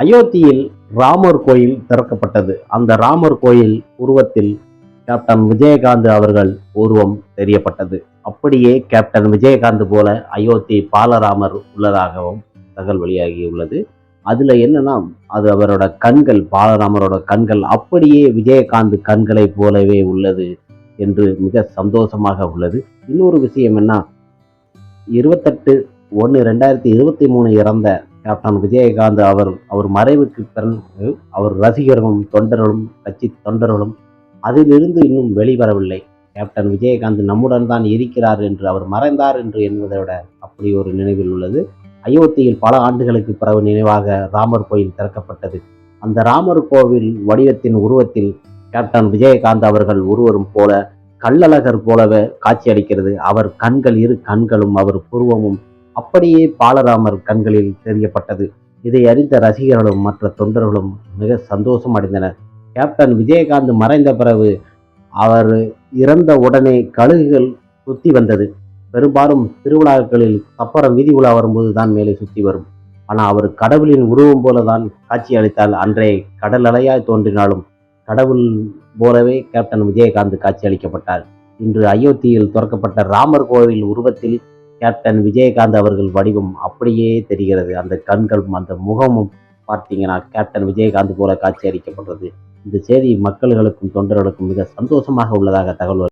அயோத்தியில் ராமர் கோயில் திறக்கப்பட்டது. அந்த ராமர் கோயில் உருவத்தில் கேப்டன் விஜயகாந்த் அவர்கள் உருவம் தெரியப்பட்டது. அப்படியே கேப்டன் விஜயகாந்த் போல அயோத்தி பாலராமர் உள்ளதாகவும் தகவல் வெளியாகியுள்ளது. அதில் என்னன்னா அது அவரோட கண்கள் பாலராமரோட கண்கள் அப்படியே விஜயகாந்த் கண்களைப் போலவே உள்ளது என்று மிக சந்தோஷமாக உள்ளது. இன்னொரு விஷயம் என்ன? இருபத்தெட்டு ஒன்று ரெண்டாயிரத்தி இருபத்தி மூணு இறந்த கேப்டன் விஜயகாந்த் அவர் அவர் மறைவுக்கு பிறகு அவர் ரசிகர்களும் தொண்டர்களும் கட்சி தொண்டர்களும் அதிலிருந்து இன்னும் வெளிவரவில்லை. கேப்டன் விஜயகாந்த் நம்முடன் தான் இருக்கிறார் என்று அவர் மறைந்தார் என்று என்பதை விட அப்படி ஒரு நினைவில் உள்ளது. அயோத்தியில் பல ஆண்டுகளுக்கு பிறகு நினைவாக ராமர் கோயில் திறக்கப்பட்டது. அந்த ராமர் கோவில் வடிவத்தின் உருவத்தில் கேப்டன் விஜயகாந்த் அவர்கள் ஒருவரும் போல கள்ளழகர் போலவே காட்சியளிக்கிறது. அவர் கண்கள் இரு கண்களும் அவர் புருவமும் அப்படியே பாலராமர் கண்களில் தெரியப்பட்டது. இதை அறிந்த ரசிகர்களும் மற்ற தொண்டர்களும் மிக சந்தோஷம் அடைந்தனர். கேப்டன் விஜயகாந்த் மறைந்த பிறகு அவர் இறந்த உடனே கழுகுகள் சுத்தி வந்தது. பெரும்பாலும் திருவிழாக்களில் சப்பரம் வீதி உலா வரும்போது தான் மேலே சுத்தி வரும். ஆனால் அவர் கடவுளின் உருவம் போல தான் காட்சி அளித்தால் அன்றே கடல் அலையாய் தோன்றினாலும் கடவுள் போலவே கேப்டன் விஜயகாந்த் காட்சி அளிக்கப்பட்டார். இன்று அயோத்தியில் துறக்கப்பட்ட ராமர் கோவில் உருவத்தில் கேப்டன் விஜயகாந்த் அவர்கள் வடிவம் அப்படியே தெரிகிறது. அந்த கண்களும் அந்த முகமும் பார்த்தீங்கன்னா கேப்டன் விஜயகாந்த் போல காட்சி அளிக்கப்பட்டது இந்த செய்தி மக்கள்களுக்கும் தொண்டர்களுக்கும் மிக சந்தோஷமாக உள்ளதாக தகவல்